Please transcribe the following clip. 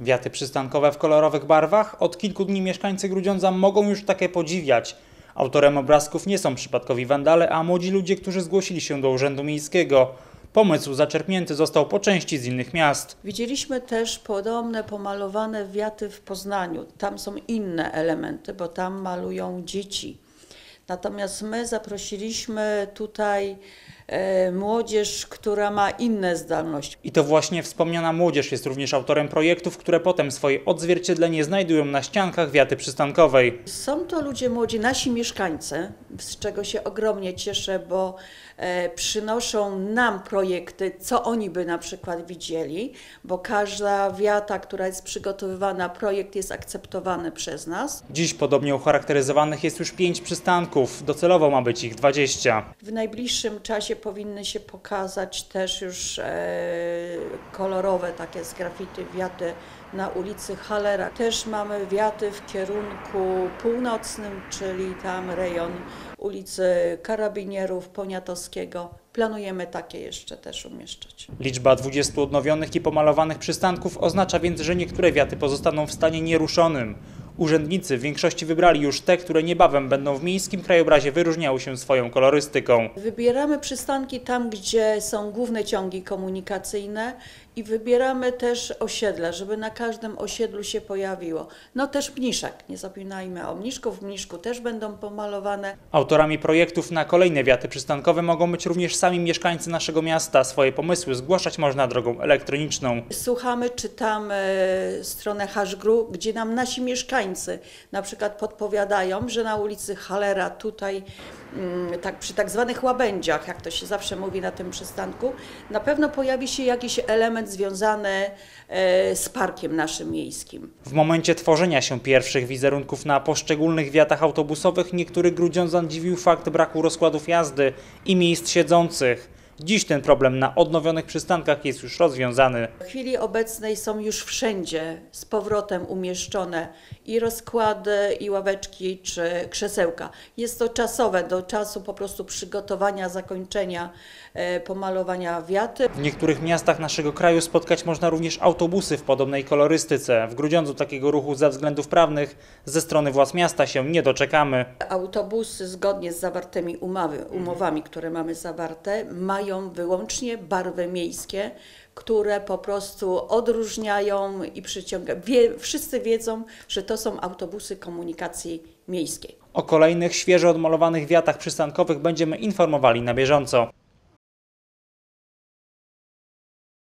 Wiaty przystankowe w kolorowych barwach? Od kilku dni mieszkańcy Grudziądza mogą już takie podziwiać. Autorem obrazków nie są przypadkowi wandale, a młodzi ludzie, którzy zgłosili się do Urzędu Miejskiego. Pomysł zaczerpnięty został po części z innych miast. Widzieliśmy też podobne pomalowane wiaty w Poznaniu. Tam są inne elementy, bo tam malują dzieci. Natomiast my zaprosiliśmy tutaj młodzież, która ma inne zdolności. I to właśnie wspomniana młodzież jest również autorem projektów, które potem swoje odzwierciedlenie znajdują na ściankach wiaty przystankowej. Są to ludzie młodzi, nasi mieszkańcy, z czego się ogromnie cieszę, bo e, przynoszą nam projekty, co oni by na przykład widzieli, bo każda wiata, która jest przygotowywana, projekt jest akceptowany przez nas. Dziś podobnie ucharakteryzowanych jest już pięć przystanków, docelowo ma być ich 20. W najbliższym czasie powinny się pokazać też już e, kolorowe takie z grafity wiaty na ulicy Halera. Też mamy wiaty w kierunku północnym, czyli tam rejon ulicy Karabinierów, Poniatowskiego. Planujemy takie jeszcze też umieszczać. Liczba 20 odnowionych i pomalowanych przystanków oznacza więc, że niektóre wiaty pozostaną w stanie nieruszonym. Urzędnicy w większości wybrali już te, które niebawem będą w miejskim krajobrazie wyróżniały się swoją kolorystyką. Wybieramy przystanki tam, gdzie są główne ciągi komunikacyjne i wybieramy też osiedla, żeby na każdym osiedlu się pojawiło. No też Mniszek, nie zapominajmy o Mniszku, w Mniszku też będą pomalowane. Autorami projektów na kolejne wiaty przystankowe mogą być również sami mieszkańcy naszego miasta. Swoje pomysły zgłaszać można drogą elektroniczną. Słuchamy, czytamy stronę Hashgru, gdzie nam nasi mieszkańcy na przykład podpowiadają, że na ulicy Halera tutaj mm, tak przy tak zwanych łabędziach, jak to się zawsze mówi na tym przystanku, na pewno pojawi się jakiś element związany e, z parkiem naszym miejskim. W momencie tworzenia się pierwszych wizerunków na poszczególnych wiatach autobusowych niektórych grudziądzan dziwił fakt braku rozkładów jazdy i miejsc siedzących. Dziś ten problem na odnowionych przystankach jest już rozwiązany. W chwili obecnej są już wszędzie z powrotem umieszczone i rozkłady, i ławeczki, czy krzesełka. Jest to czasowe, do czasu po prostu przygotowania, zakończenia e, pomalowania wiaty. W niektórych miastach naszego kraju spotkać można również autobusy w podobnej kolorystyce. W Grudziądzu takiego ruchu ze względów prawnych ze strony władz miasta się nie doczekamy. Autobusy zgodnie z zawartymi umowy, umowami, które mamy zawarte, mają wyłącznie barwy miejskie, które po prostu odróżniają i przyciągają. Wie, wszyscy wiedzą, że to są autobusy komunikacji miejskiej. O kolejnych świeżo odmalowanych wiatach przystankowych będziemy informowali na bieżąco.